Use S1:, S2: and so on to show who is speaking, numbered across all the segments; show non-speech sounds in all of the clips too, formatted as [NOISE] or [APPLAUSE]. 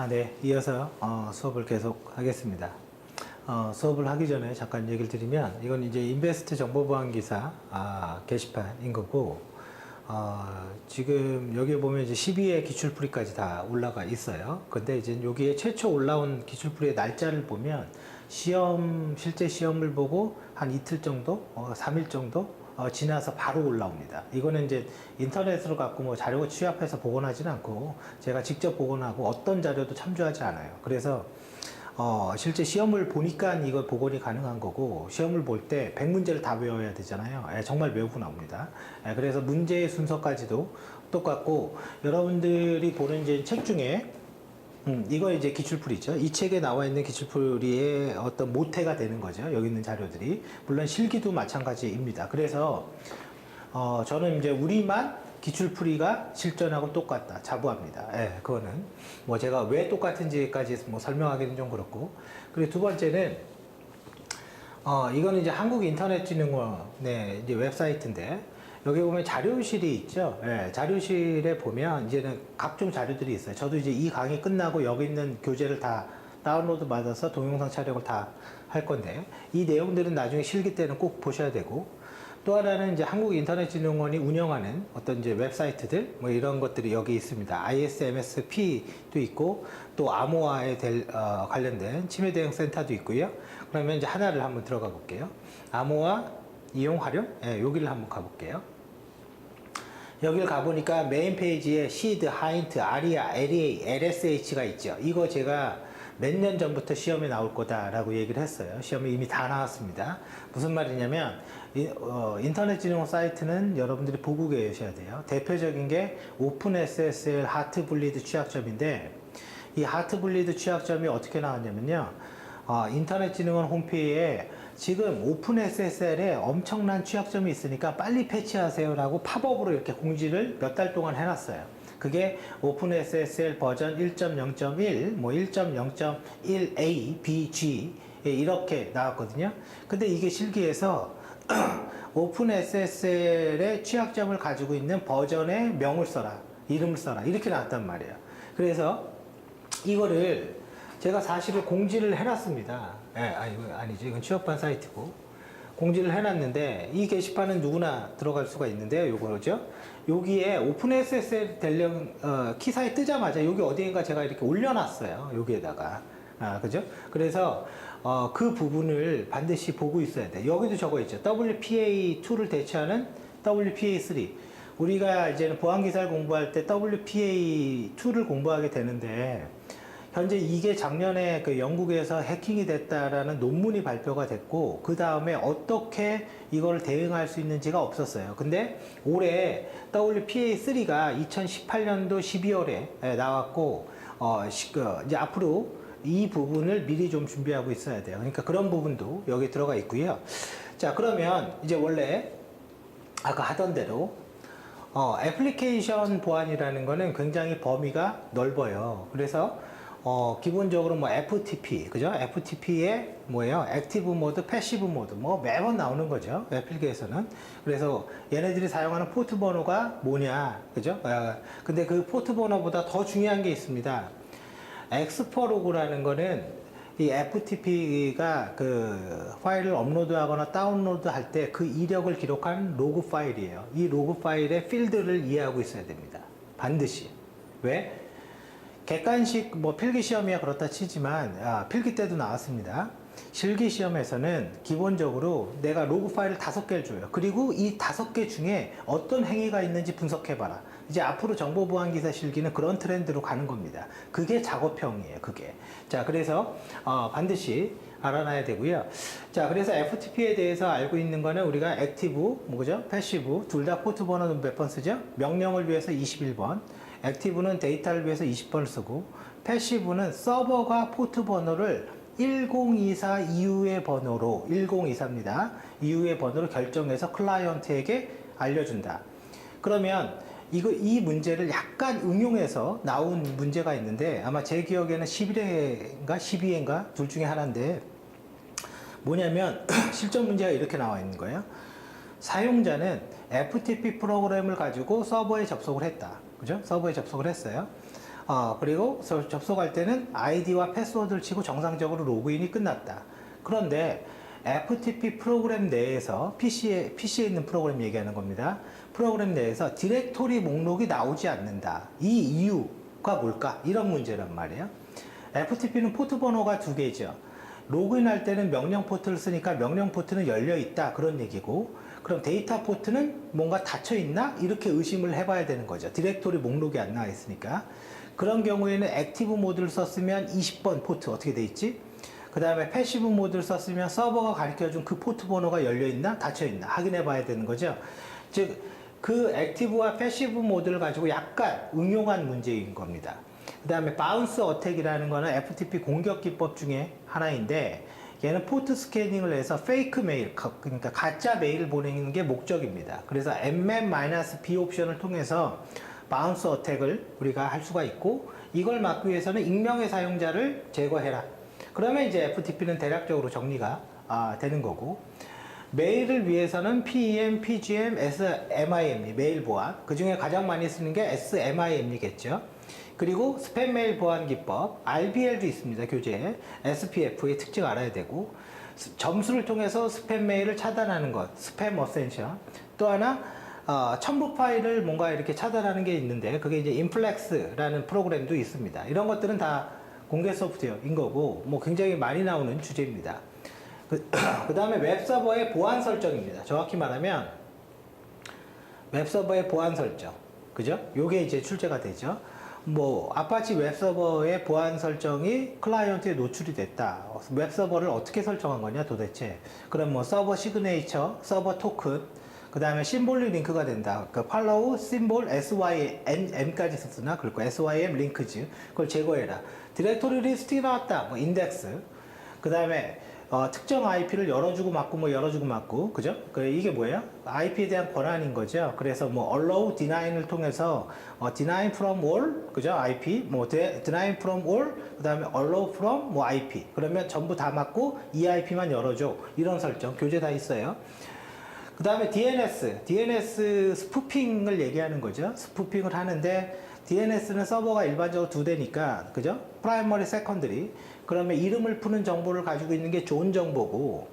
S1: 아, 네. 이어서 어, 수업을 계속 하겠습니다. 어, 수업을 하기 전에 잠깐 얘기를 드리면 이건 이제 인베스트 정보보안 기사 아, 게시판인 거고 어, 지금 여기 보면 이제 12회 기출풀이까지 다 올라가 있어요. 근데 이제 여기에 최초 올라온 기출풀이의 날짜를 보면 시험 실제 시험을 보고 한 이틀 정도, 어, 3일 정도 어, 지나서 바로 올라옵니다. 이거는 이제 인터넷으로 갖고 뭐 자료 취합해서 복원하지는 않고 제가 직접 복원하고 어떤 자료도 참조하지 않아요. 그래서 어, 실제 시험을 보니까 이거 복원이 가능한 거고 시험을 볼 때 100문제를 다 외워야 되잖아요. 예, 정말 외우고 나옵니다. 예, 그래서 문제의 순서까지도 똑같고 여러분들이 보는 이제 책 중에 음, 이거 이제 기출풀이죠. 이 책에 나와 있는 기출풀이의 어떤 모태가 되는 거죠. 여기 있는 자료들이. 물론 실기도 마찬가지입니다. 그래서, 어, 저는 이제 우리만 기출풀이가 실전하고 똑같다. 자부합니다. 예, 그거는. 뭐 제가 왜 똑같은지까지 뭐 설명하기는 좀 그렇고. 그리고 두 번째는, 어, 이거는 이제 한국인터넷진흥원의 이제 웹사이트인데, 여기 보면 자료실이 있죠. 예, 자료실에 보면 이제는 각종 자료들이 있어요. 저도 이제 이 강의 끝나고 여기 있는 교재를 다 다운로드 받아서 동영상 촬영을 다 할 건데, 이 내용들은 나중에 실기 때는 꼭 보셔야 되고, 또 하나는 이제 한국인터넷진흥원이 운영하는 어떤 이제 웹사이트들, 뭐 이런 것들이 여기 있습니다. ISMSP도 있고, 또 암호화에 될, 어, 관련된 치매 대응 센터도 있고요. 그러면 이제 하나를 한번 들어가 볼게요. 암호화 이용 활용? 예, 여기를 한번 가볼게요. 여기를 가보니까 메인 페이지에 시드, 하인트, 아리아, LEA, LSH가 있죠. 이거 제가 몇 년 전부터 시험에 나올 거다라고 얘기를 했어요. 시험에 이미 다 나왔습니다. 무슨 말이냐면 이, 어, 인터넷진흥원 사이트는 여러분들이 보고 계셔야 돼요. 대표적인 게 오픈 SSL 하트 블리드 취약점인데 이 하트 블리드 취약점이 어떻게 나왔냐면요. 어, 인터넷진흥원 홈페이지에 지금 오픈 SSL에 엄청난 취약점이 있으니까 빨리 패치하세요라고 팝업으로 이렇게 공지를 몇 달 동안 해놨어요. 그게 오픈 SSL 버전 1.0.1, 뭐 1.0.1A, B, G 예, 이렇게 나왔거든요. 근데 이게 실기에서 [CLEARS THROAT] 오픈 SSL의 취약점을 가지고 있는 버전의 명을 써라, 이름을 써라 이렇게 나왔단 말이에요. 그래서 이거를 제가 사실은 공지를 해놨습니다. 예, 아니, 이거 아니지. 이건 취업반 사이트고. 공지를 해놨는데, 이 게시판은 누구나 들어갈 수가 있는데요. 요거죠. 여기에 오픈 SSL 대령, 어, 키사에 뜨자마자 여기 어디인가 제가 이렇게 올려놨어요. 여기에다가. 아, 그죠? 그래서, 어, 그 부분을 반드시 보고 있어야 돼. 여기도 적어 있죠. WPA2를 대체하는 WPA3. 우리가 이제는 보안기사를 공부할 때 WPA2를 공부하게 되는데, 현재 이게 작년에 그 영국에서 해킹이 됐다라는 논문이 발표가 됐고 그 다음에 어떻게 이걸 대응할 수 있는지가 없었어요. 근데 올해 WPA3가 2018년도 12월에 나왔고 어, 시- 그 이제 앞으로 이 부분을 미리 좀 준비하고 있어야 돼요. 그러니까 그런 부분도 여기 들어가 있고요. 자 그러면 이제 원래 아까 하던 대로 어, 애플리케이션 보안이라는 거는 굉장히 범위가 넓어요. 그래서 어, 기본적으로 뭐 FTP, 그죠? FTP의 뭐예요? 액티브 모드, 패시브 모드, 뭐 매번 나오는 거죠. 애플리케이션은. 그래서 얘네들이 사용하는 포트 번호가 뭐냐, 그죠? 어, 근데 그 포트 번호보다 더 중요한 게 있습니다. 엑스퍼로그라는 거는 이 FTP가 그 파일을 업로드하거나 다운로드 할 때 그 이력을 기록한 로그 파일이에요. 이 로그 파일의 필드를 이해하고 있어야 됩니다. 반드시. 왜? 객관식 뭐 필기 시험이야 그렇다 치지만 아, 필기 때도 나왔습니다. 실기 시험에서는 기본적으로 내가 로그 파일을 다섯 개를 줘요. 그리고 이 다섯 개 중에 어떤 행위가 있는지 분석해봐라. 이제 앞으로 정보보안 기사 실기는 그런 트렌드로 가는 겁니다. 그게 작업형이에요. 그게. 자, 그래서 어, 반드시 알아놔야 되고요. 자, 그래서 FTP에 대해서 알고 있는 거는 우리가 액티브, 뭐죠? 패시브, 둘 다 포트 번호는 몇 번 쓰죠? 명령을 위해서 21번, 액티브는 데이터를 위해서 20번을 쓰고, 패시브는 서버가 포트 번호를 1024 이후의 번호로, 1024입니다. 이후의 번호로 결정해서 클라이언트에게 알려준다. 그러면 이거 이 문제를 약간 응용해서 나온 문제가 있는데 아마 제 기억에는 11회인가 12회인가 둘 중에 하나인데 뭐냐면 [CLEARS THROAT] 실전 문제가 이렇게 나와 있는 거예요. 사용자는 FTP 프로그램을 가지고 서버에 접속을 했다. 그죠? 서버에 접속을 했어요. 어, 그리고 서- 접속할 때는 아이디와 패스워드를 치고 정상적으로 로그인이 끝났다. 그런데 FTP 프로그램 내에서 PC에, PC에 있는 프로그램 얘기하는 겁니다. 프로그램 내에서 디렉토리 목록이 나오지 않는다. 이 이유가 뭘까? 이런 문제란 말이에요. FTP는 포트 번호가 두 개죠. 로그인할 때는 명령 포트를 쓰니까 명령 포트는 열려 있다. 그런 얘기고. 그럼 데이터 포트는 뭔가 닫혀 있나? 이렇게 의심을 해봐야 되는 거죠. 디렉토리 목록이 안 나와 있으니까. 그런 경우에는 액티브 모드를 썼으면 20번 포트 어떻게 돼 있지? 그 다음에 패시브 모드를 썼으면 서버가 가르쳐준 그 포트 번호가 열려 있나? 닫혀 있나? 확인해 봐야 되는 거죠. 즉, 그 액티브와 패시브 모드를 가지고 약간 응용한 문제인 겁니다. 그 다음에 바운스 어택이라는 거는 FTP 공격 기법 중에 하나인데 얘는 포트 스캐닝을 해서 페이크 메일, 가- 그러니까 가짜 메일을 보내는 게 목적입니다. 그래서 MM-B 옵션을 통해서 바운스 어택을 우리가 할 수가 있고 이걸 막기 위해서는 익명의 사용자를 제거해라. 그러면 이제 FTP는 대략적으로 정리가 아, 되는 거고 메일을 위해서는 PEM, PGM, SMIM, 메일 보안. 그 중에 가장 많이 쓰는 게 SMIM이겠죠. 그리고 스팸 메일 보안 기법, RBL도 있습니다, 교재에. SPF의 특징 알아야 되고, 스- 점수를 통해서 스팸 메일을 차단하는 것, 스팸 어센션. 또 하나, 어, 첨부 파일을 뭔가 이렇게 차단하는 게 있는데, 그게 이제 인플렉스라는 프로그램도 있습니다. 이런 것들은 다 공개 소프트웨어인 거고, 뭐 굉장히 많이 나오는 주제입니다. 그, [CLEARS THROAT] 그 다음에 웹서버의 보안 설정입니다. 정확히 말하면 웹서버의 보안 설정. 그죠? 요게 이제 출제가 되죠. 뭐, 아파치 웹서버의 보안 설정이 클라이언트에 노출이 됐다. 웹서버를 어떻게 설정한 거냐, 도대체. 그럼 뭐, 서버 시그네이처, 서버 토큰, 그 다음에 심볼이 링크가 된다. 그 팔로우, 심볼, SYM까지 썼으나, 그리고 SYM 링크즈. 그걸 제거해라. 디렉토리 리스트가 나왔다. 뭐, 인덱스. 그 다음에 어, 특정 IP를 열어주고 막고 뭐 열어주고 막고 그죠? 그 이게 뭐예요? IP에 대한 권한인 거죠. 그래서 뭐 allow, deny를 통해서 어, deny from all 그죠? IP 뭐 de- deny from all 그다음에 allow from 뭐 IP 그러면 전부 다 막고 이 IP만 열어줘 이런 설정 교재 다 있어요. 그 다음에 DNS, DNS 스푸핑을 얘기하는 거죠. 스푸핑을 하는데 DNS는 서버가 일반적으로 두 대니까, 그죠? 프라이머리, 세컨드리. 그러면 이름을 푸는 정보를 가지고 있는 게 좋은 정보고,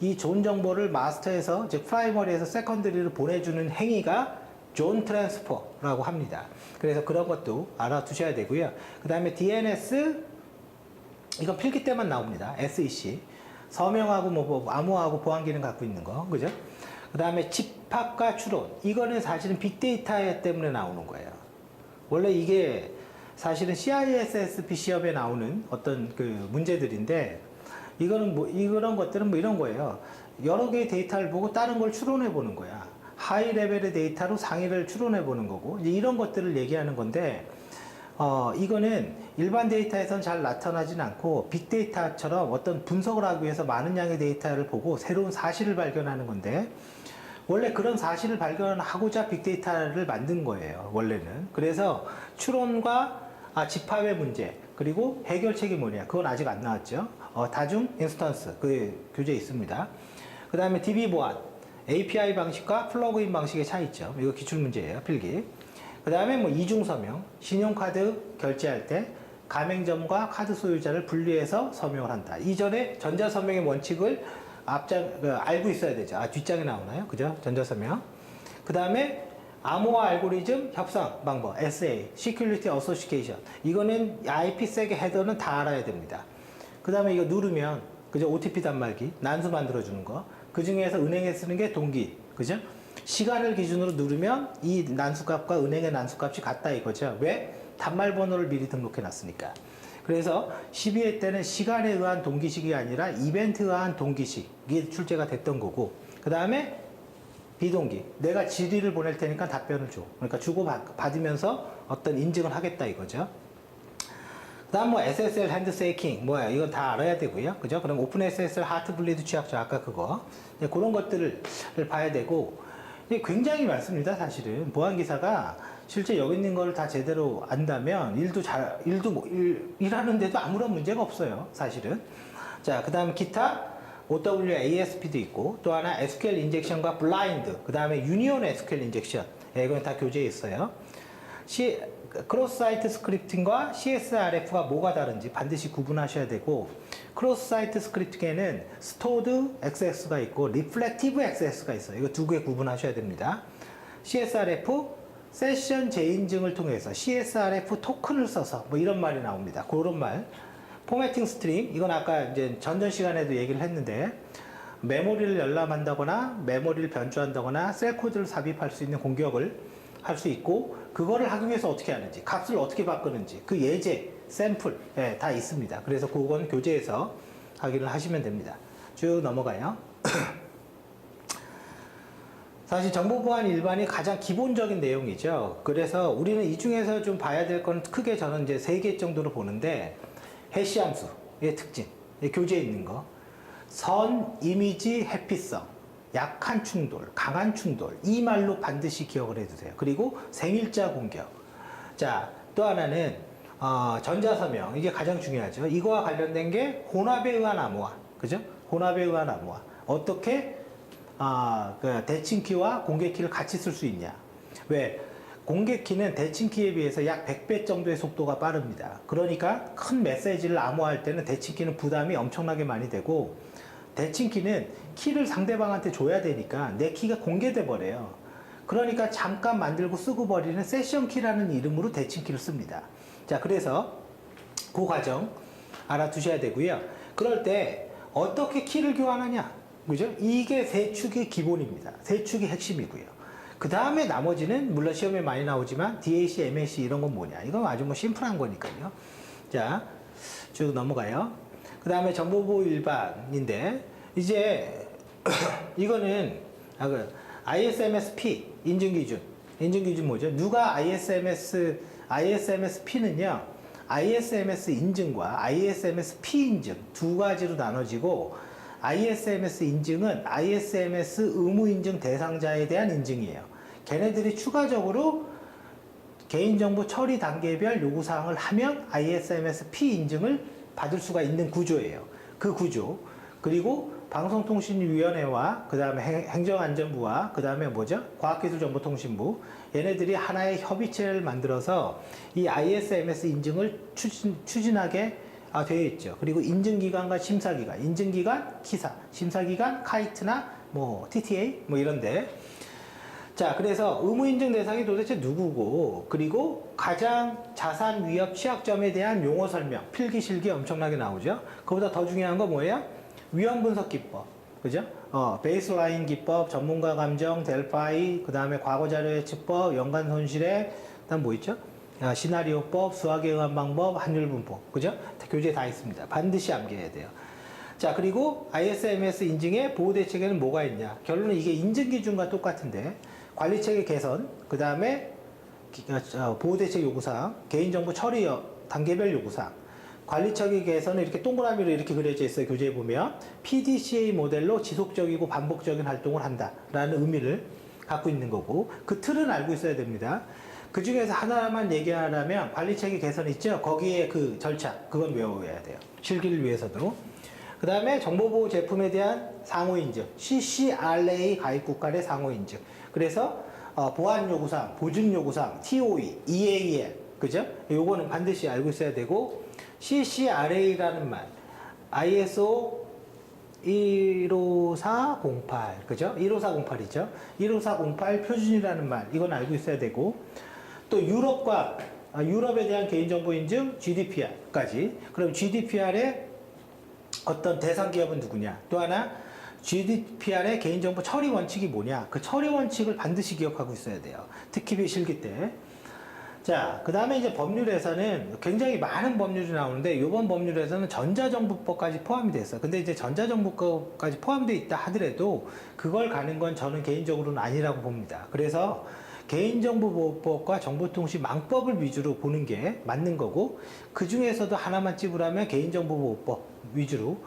S1: 이 좋은 정보를 마스터에서, 즉 프라이머리에서 세컨드리를 보내주는 행위가 존 트랜스퍼라고 합니다. 그래서 그런 것도 알아두셔야 되고요. 그 다음에 DNS 이건 필기 때만 나옵니다. SEC. 서명하고 뭐, 뭐 암호하고 보안 기능 갖고 있는 거. 그죠? 그 다음에 집합과 추론. 이거는 사실은 빅데이터 때문에 나오는 거예요. 원래 이게 사실은 CISSP 시험에 나오는 어떤 그 문제들인데 이거는 뭐 이런 것들은 뭐 이런 거예요. 여러 개의 데이터를 보고 다른 걸 추론해 보는 거야. 하이 레벨의 데이터로 상위를 추론해 보는 거고 이런 것들을 얘기하는 건데 어, 이거는 일반 데이터에선 잘 나타나진 않고 빅데이터처럼 어떤 분석을 하기 위해서 많은 양의 데이터를 보고 새로운 사실을 발견하는 건데 원래 그런 사실을 발견하고자 빅데이터를 만든 거예요. 원래는. 그래서 추론과 아, 집합의 문제 그리고 해결책이 뭐냐 그건 아직 안 나왔죠. 어, 다중 인스턴스 그 교재에 있습니다. 그 다음에 DB 보안 API 방식과 플러그인 방식의 차이점 이거 기출 문제예요. 필기. 그 다음에 뭐 이중 서명 신용카드 결제할 때 가맹점과 카드 소유자를 분리해서 서명을 한다. 이전에 전자 서명의 원칙을 앞장 그, 알고 있어야 되죠. 아 뒷장에 나오나요? 그죠? 전자 서명. 그 다음에 암호화 알고리즘 협상 방법 SA Security Association 이거는 IPsec 헤더는 다 알아야 됩니다. 그 다음에 이거 누르면 그죠? OTP 단말기 난수 만들어 주는 거. 그 중에서 은행에 쓰는 게 동기 그죠? 시간을 기준으로 누르면 이 난수값과 은행의 난수값이 같다 이거죠. 왜? 단말 번호를 미리 등록해 놨으니까. 그래서 12회 때는 시간에 의한 동기식이 아니라 이벤트에 의한 동기식이 출제가 됐던 거고 그 다음에 비동기. 내가 질의를 보낼 테니까 답변을 줘. 그러니까 주고 받- 받으면서 어떤 인증을 하겠다 이거죠. 그다음 뭐 SSL 핸드 세이킹 뭐야? 이건 다 알아야 되고요. 그죠? 그럼 오픈 SSL 하트 블리드 취약점 아까 그거. 이제 그런 것들을 봐야 되고 이게 굉장히 많습니다 사실은. 보안 기사가 실제 여기 있는 거를 다 제대로 안다면 일도 잘 일도 뭐, 일, 일하는데도 아무런 문제가 없어요 사실은. 자 그다음 기타 OWASP도 있고 또 하나 SQL 인젝션과 블라인드 그 다음에 유니온 SQL 인젝션 예, 이건 다 교재에 있어요 시, 크로스 사이트 스크립팅과 CSRF가 뭐가 다른지 반드시 구분하셔야 되고 크로스 사이트 스크립팅에는 스토어드 XS가 있고 리플렉티브 XS가 있어요. 이거 두 개 구분하셔야 됩니다. CSRF 세션 재인증을 통해서 CSRF 토큰을 써서 뭐 이런 말이 나옵니다. 그런 말. 포매팅 스트림 이건 아까 이제 전전 시간에도 얘기를 했는데 메모리를 열람한다거나 메모리를 변조한다거나 셀 코드를 삽입할 수 있는 공격을 할 수 있고 그거를 하기 위해서 어떻게 하는지 값을 어떻게 바꾸는지 그 예제 샘플 예, 다 있습니다. 그래서 그건 교재에서 확인을 하시면 됩니다. 쭉 넘어가요. [CLEARS THROAT] 사실 정보 보안 일반이 가장 기본적인 내용이죠. 그래서 우리는 이 중에서 좀 봐야 될 건 크게 저는 이제 세 개 정도로 보는데 해시 함수의 특징, 이 교재에 있는 거, 선, 이미지, 해피성, 약한 충돌, 강한 충돌 이 말로 반드시 기억을 해두세요. 그리고 생일자 공격. 자, 또 하나는 어, 전자서명 이게 가장 중요하죠. 이거와 관련된 게 혼합에 의한 암호화, 그죠? 혼합에 의한 암호화 어떻게 아, 그 대칭키와 공개키를 같이 쓸 수 있냐? 왜? 공개키는 대칭키에 비해서 약 100배 정도의 속도가 빠릅니다. 그러니까 큰 메시지를 암호할 때는 대칭키는 부담이 엄청나게 많이 되고 대칭키는 키를 상대방한테 줘야 되니까 내 키가 공개돼 버려요. 그러니까 잠깐 만들고 쓰고 버리는 세션 키라는 이름으로 대칭키를 씁니다. 자, 그래서 그 과정 알아두셔야 되고요. 그럴 때 어떻게 키를 교환하냐? 그죠? 이게 세 축이 기본입니다. 세 축이 핵심이고요. 그 다음에 나머지는 물론 시험에 많이 나오지만 DAC, MAC 이런 건 뭐냐? 이건 아주 뭐 심플한 거니까요. 자, 쭉 넘어가요. 그 다음에 정보보호 일반인데 이제 [CLEARS THROAT] 이거는 아, 그 ISMS-P 인증 기준. 인증 기준 뭐죠? 누가 ISMS ISMS-P는요. ISMS 인증과 ISMS-P 인증 두 가지로 나눠지고 ISMS 인증은 ISMS 의무 인증 대상자에 대한 인증이에요. 걔네들이 추가적으로 개인정보 처리 단계별 요구사항을 하면 ISMS P 인증을 받을 수가 있는 구조예요. 그 구조. 그리고 방송통신위원회와 그 다음에 행정안전부와 그 다음에 뭐죠? 과학기술정보통신부 얘네들이 하나의 협의체를 만들어서 이 ISMS 인증을 추진, 추진하게 아, 되어 있죠. 그리고 인증기관과 심사기관, 인증기관 키사, 심사기관 카이트나 뭐 TTA 뭐 이런데 자, 그래서 의무 인증 대상이 도대체 누구고, 그리고 가장 자산 위협 취약점에 대한 용어 설명, 필기 실기 엄청나게 나오죠. 그보다 더 중요한 거 뭐예요? 위험 분석 기법, 그죠? 어, 베이스라인 기법, 전문가 감정, 델파이, 그 다음에 과거 자료 예측법, 연관 손실에, 그 다음 뭐 있죠? 아, 시나리오법, 수학에 의한 방법, 환율 분포, 그죠? 교재에 다 있습니다. 반드시 암기해야 돼요. 자, 그리고 ISMS 인증의 보호 대책에는 뭐가 있냐? 결론은 이게 인증 기준과 똑같은데 관리 체계 개선, 그 다음에 보호 대책 요구사항, 개인정보 처리 여- 단계별 요구사항, 관리 체계 개선은 이렇게 동그라미로 이렇게 그려져 있어요. 교재에 보면 PDCA 모델로 지속적이고 반복적인 활동을 한다라는 의미를 갖고 있는 거고 그 틀은 알고 있어야 됩니다. 그 중에서 하나만 얘기하라면 관리 체계 개선 있죠? 거기에 그 절차 그건 외워야 돼요. 실기를 위해서도. 그 다음에 정보보호 제품에 대한 상호인증, CCRA 가입국 간의 상호인증. 그래서 어, 보안 요구사항, 보증 요구사항, TOE, EAL, 그죠? 요거는 반드시 알고 있어야 되고 CCRA라는 말, ISO 15408, 그죠? 15408이죠? 15408 표준이라는 말, 이건 알고 있어야 되고 또 유럽과 아, 유럽에 대한 개인정보 인증 GDPR까지. 그럼 GDPR의 어떤 대상 기업은 누구냐? 또 하나 GDPR의 개인정보 처리 원칙이 뭐냐? 그 처리 원칙을 반드시 기억하고 있어야 돼요. 특히 실기 때. 자, 그 다음에 이제 법률에서는 굉장히 많은 법률이 나오는데, 이번 법률에서는 전자정보법까지 포함이 됐어요. 근데 이제 전자정보법까지 포함되어 있다 하더라도, 그걸 가는 건 저는 개인적으로는 아니라고 봅니다. 그래서 개인정보보호법과 정보통신망법을 위주로 보는 게 맞는 거고, 그 중에서도 하나만 찝으라면 개인정보보호법 위주로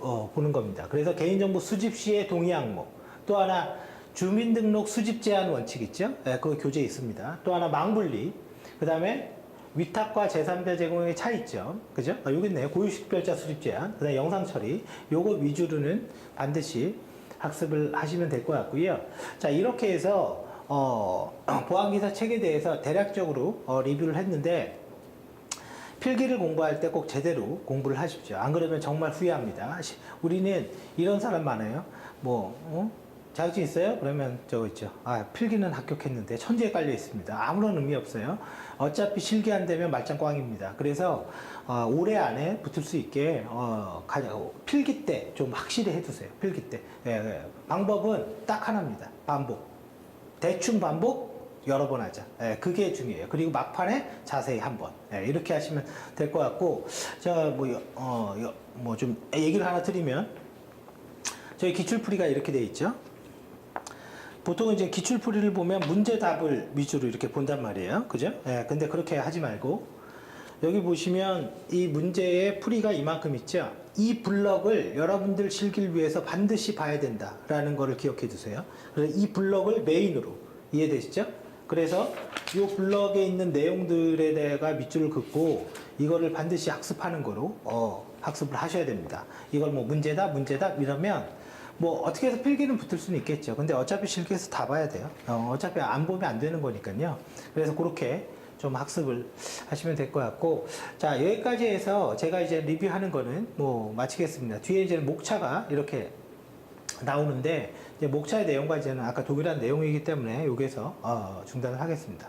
S1: 어, 보는 겁니다. 그래서 개인정보 수집 시의 동의 항목, 또 하나 주민등록 수집 제한 원칙 있죠? 네, 그 교재에 있습니다. 또 하나 망분리, 그 다음에 위탁과 제3자 제공의 차이점, 그죠? 아, 여기 있네요. 고유식별자 수집 제한, 그 다음에 영상 처리, 요거 위주로는 반드시 학습을 하시면 될 것 같고요. 자, 이렇게 해서 어, [CLEARS THROAT] 보안기사 책에 대해서 대략적으로 어, 리뷰를 했는데 필기를 공부할 때 꼭 제대로 공부를 하십시오. 안 그러면 정말 후회합니다. 시- 우리는 이런 사람 많아요. 뭐, 어? 자격증 있어요? 그러면 저거 있죠. 아, 필기는 합격했는데 천지에 깔려 있습니다. 아무런 의미 없어요. 어차피 실기 안 되면 말짱 꽝입니다. 그래서 어, 올해 안에 붙을 수 있게 어, 가장 필기 때 좀 확실히 해두세요. 필기 때. 예, 예. 방법은 딱 하나입니다. 반복. 대충 반복 여러 번 하자. 예, 그게 중요해요. 그리고 막판에 자세히 한 번. 예, 이렇게 하시면 될 것 같고, 제가 뭐, 어, 뭐 좀 얘기를 하나 드리면, 저희 기출풀이가 이렇게 돼 있죠. 보통 이제 기출풀이를 보면 문제 답을 위주로 이렇게 본단 말이에요. 그죠? 예, 근데 그렇게 하지 말고, 여기 보시면 이 문제의 풀이가 이만큼 있죠. 이 블럭을 여러분들 실기를 위해서 반드시 봐야 된다라는 거를 기억해 두세요. 그래서 이 블럭을 메인으로 이해되시죠? 그래서 이 블럭에 있는 내용들에 대해가 밑줄을 긋고 이거를 반드시 학습하는 거로 어, 학습을 하셔야 됩니다. 이걸 뭐 문제다, 문제다 이러면 뭐 어떻게 해서 필기는 붙을 수는 있겠죠. 근데 어차피 실기에서 다 봐야 돼요. 어, 어차피 안 보면 안 되는 거니까요. 그래서 그렇게 좀 학습을 하시면 될 것 같고 자 여기까지 해서 제가 이제 리뷰하는 거는 뭐 마치겠습니다. 뒤에 이제 목차가 이렇게 나오는데 이제 목차의 내용과 이제는 아까 동일한 내용이기 때문에 여기서 어, 중단을 하겠습니다.